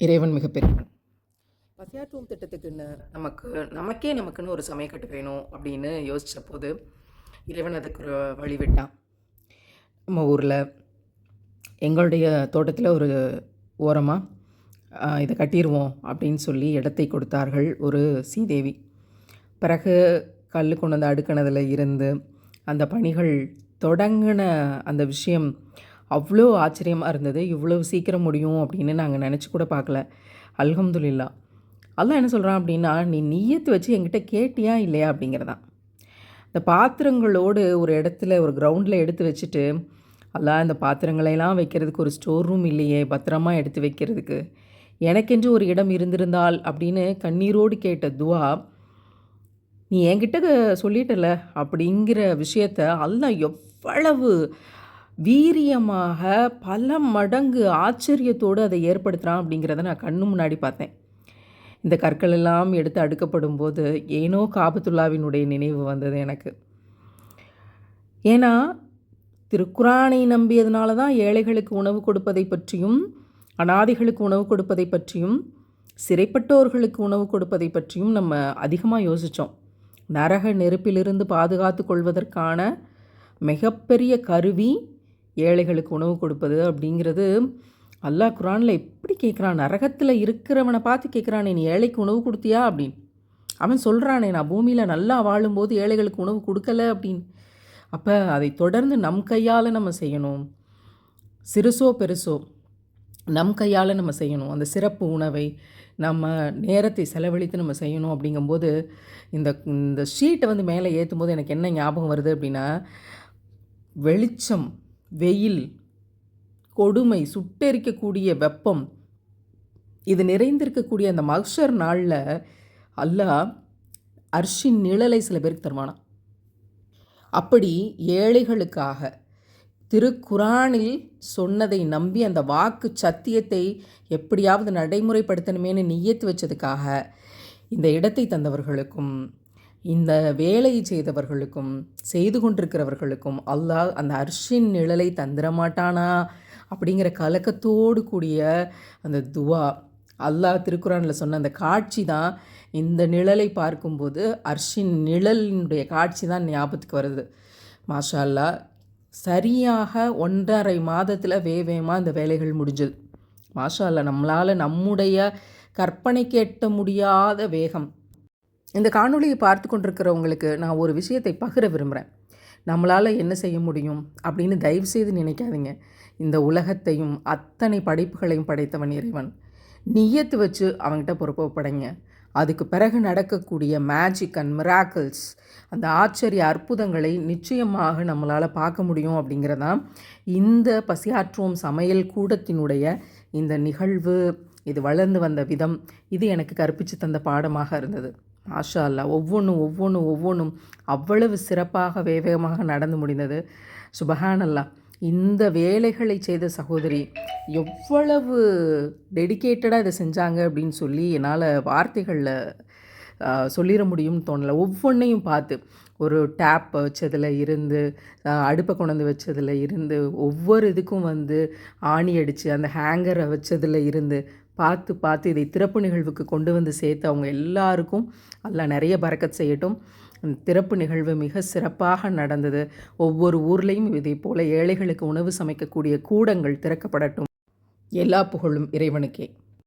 இறைவன் மிகப்பெரியவன் பசியாற்றுவோம் திட்டத்துக்குன்னு நமக்கு நமக்கே நமக்குன்னு ஒரு சமயக்கட்டு வேணும் அப்படின்னு யோசித்த போது இறைவன் அதுக்கு ஒரு வழிவிட்டான் நம்ம ஊரில் எங்களுடைய தோட்டத்தில் ஒரு ஓரமாக இதை கட்டிடுவோம் அப்படின்னு சொல்லி இடத்தை கொடுத்தார்கள் ஒரு சீதேவி பிறகு கல் கொண்டு வந்து அடுக்கினதில் இருந்து அந்த பணிகள் தொடங்கின அந்த விஷயம் அவ்வளோ ஆச்சரியமாக இருந்தது. இவ்வளோ சீக்கிரம் முடியும் அப்படின்னு நாங்கள் நினச்சி கூட பார்க்கல. அல்ஹம்துல்லா அதெல்லாம் என்ன சொல்கிறான் அப்படின்னா நீ நீயத்து வச்சு என்கிட்ட கேட்டியா இல்லையா? அப்படிங்கிறதான். இந்த பாத்திரங்களோடு ஒரு இடத்துல ஒரு கிரவுண்டில் எடுத்து வச்சுட்டு அல்லாஹ் இந்த பாத்திரங்களையெல்லாம் வைக்கிறதுக்கு ஒரு ஸ்டோர் ரூம் இல்லையே பத்திரமா எடுத்து வைக்கிறதுக்கு. எனக்கென்று ஒரு இடம் இருந்திருந்தால் அப்படின்னு கண்ணீரோடு கேட்ட துவா நீ என்கிட்ட சொல்லிட்டல? அப்படிங்கிற விஷயத்த அல்லா எவ்வளவு வீரியமாக பல மடங்கு ஆச்சரியத்தோடு அதை ஏற்படுத்துகிறான் அப்படிங்கிறத நான் கண்ணு முன்னாடி பார்த்தேன். இந்த கற்கள் எல்லாம் எடுத்து அடுக்கப்படும் போது ஏனோ காபத்துல்லாவினுடைய நினைவு வந்தது எனக்கு. ஏன்னா திருக்குரானை நம்பியதுனால தான் ஏழைகளுக்கு உணவு கொடுப்பதை பற்றியும் அனாதைகளுக்கு உணவு கொடுப்பதை பற்றியும் சிறைப்பட்டோர்களுக்கு உணவு கொடுப்பதை பற்றியும் நம்ம அதிகமாக யோசித்தோம் நரக நெருப்பிலிருந்து பாதுகாத்து கொள்வதற்கான மிகப்பெரிய கருவி ஏழைகளுக்கு உணவு கொடுப்பது அப்படிங்கிறது அல்லாஹ் குரானில் எப்படி கேட்குறான்? நரகத்தில் இருக்கிறவனை பார்த்து கேட்குறானே நீ ஏழைக்கு உணவு கொடுத்தியா? அப்படின்னு. அவன் சொல்கிறானே நான் பூமியில் நல்லா வாழும்போது ஏழைகளுக்கு உணவு கொடுக்கல அப்படின்னு. அப்போ அதை தொடர்ந்து நம் கையால் நம்ம செய்யணும். சிறுசோ பெருசோ நம் கையால் நம்ம செய்யணும். அந்த சிறப்பு உணவை நம்ம நேரத்தை செலவழித்து நம்ம செய்யணும் அப்படிங்கும்போது இந்த இந்த ஷீட்டை வந்து மேலே ஏற்றும் போது எனக்கு என்ன ஞாபகம் வருது அப்படின்னா வெளிச்சம். வெயில் கொடுமை சுட்டெரிக்கக்கூடிய வெப்பம் இது நிறைந்திருக்கக்கூடிய அந்த மக்ஷர் நாளில் அல்லாஹ் அர்ஷின் நிழலை சில பேருக்கு தருவானா? அப்படி ஏழைகளுக்காக திருக்குரானில் சொன்னதை நம்பி அந்த வாக்கு சத்தியத்தை எப்படியாவது நடைமுறைப்படுத்தணுமேனு நியத்து வச்சதுக்காக இந்த இடத்தை தந்தவர்களுக்கும் இந்த வேலையை செய்தவர்களுக்கும் செய்து கொண்டிருக்கிறவர்களுக்கும் அல்லாஹ் அந்த அர்ஷின் நிழலை தந்திர மாட்டானா அப்படிங்கிற கலக்கத்தோடு கூடிய அந்த துவா. அல்லாஹ் திருக்குறானில் சொன்ன அந்த காட்சி தான் இந்த நிழலை பார்க்கும்போது அர்ஷின் நிழலினுடைய காட்சி தான் ஞாபகத்துக்கு வருது. மாஷா அல்லா சரியாக ஒன்றரை மாதத்தில் வேவேமாக இந்த வேலைகள் முடிஞ்சது. மாஷா அல்லா நம்மளால் நம்முடைய கற்பனைக்கு எட்ட முடியாத வேகம். இந்த காணொளியை பார்த்து கொண்டிருக்கிறவங்களுக்கு நான் ஒரு விஷயத்தை பகிர விரும்புகிறேன் நம்மளால் என்ன செய்ய முடியும் அப்படின்னு தயவு செய்து நினைக்காதீங்க. இந்த உலகத்தையும் அத்தனை படைப்புகளையும் படைத்தவன் இறைவன். நியத்து வச்சு அவங்ககிட்ட பொறுப்பப்படைங்க அதுக்கு பிறகு நடக்கக்கூடிய மேஜிக் அண்ட் மிராக்கிள்ஸ் அந்த ஆச்சரிய அற்புதங்களை நிச்சயமாக நம்மளால் பார்க்க முடியும் அப்படிங்கிறதான் இந்த பசியாற்றுவோம் சமையல் கூடத்தினுடைய இந்த நிகழ்வு இது வளர்ந்து வந்த விதம் இது எனக்கு கற்பித்து தந்த பாடமாக இருந்தது. மாஷா அல்லா ஒவ்வொன்றும் ஒவ்வொன்றும் ஒவ்வொன்றும் அவ்வளவு சிறப்பாக வேகமாக நடந்து முடிந்தது. சுபஹானல்லா இந்த வேலைகளை செய்த சகோதரி எவ்வளவு டெடிக்கேட்டடாக இதை செஞ்சாங்க அப்படின்னு சொல்லி என்னால் வார்த்தைகளில் சொல்லிட முடியும்னு தோணலை. ஒவ்வொன்றையும் பார்த்து ஒரு டேப் வச்சதில் இருந்து அடுப்பை கொண்டு வச்சதில் இருந்து ஒவ்வொரு இதுக்கும் வந்து ஆணி அடித்து அந்த ஹேங்கரை வச்சதில் இருந்து பார்த்து பார்த்து இதை திறப்பு நிகழ்வுக்கு கொண்டு வந்து சேர்த்து அவங்க எல்லாருக்கும் எல்லாம் நிறைய பறக்கத் செய்யட்டும். திறப்பு நிகழ்வு மிக சிறப்பாக நடந்தது. ஒவ்வொரு ஊர்லேயும் இதே போல் ஏழைகளுக்கு உணவு சமைக்கக்கூடிய கூடங்கள் திறக்கப்படட்டும். எல்லா புகழும் இறைவனுக்கே.